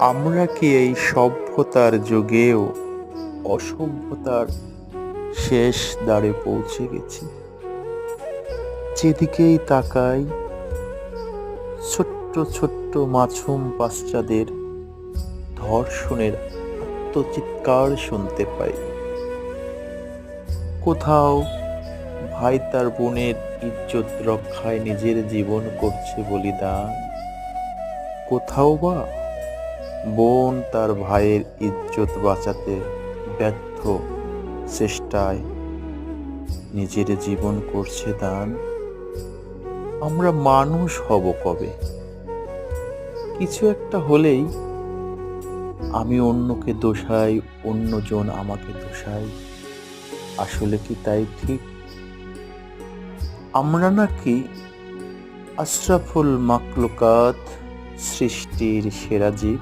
আমরা কি এই সভ্যতার যুগেও অসভ্যতার শেষ দ্বারে পৌঁছে গেছি? যেদিকেই তাকাই, ছোট্ট ছোট্ট মাছুম বাচ্চাদের ধর্ষণের আত্মচিৎকার শুনতে পাই। কোথাও ভাই তার বোনের ইজ্জত রক্ষায় নিজের জীবন করছে বলিদান। কোথাও বা বোন তার ভাইয়ের ইজ্জত বাঁচাতে ব্যর্থ চেষ্টায় নিজের জীবন করছে দান। আমরা মানুষ হব কবে? কিছু একটা হলেই আমি অন্যকে দোষাই, অন্যজন আমাকে দোষাই। আসলে কি তাই ঠিক? আমরা নাকি আশরাফুল মাকলুকাত সৃষ্টির সেরা জীব।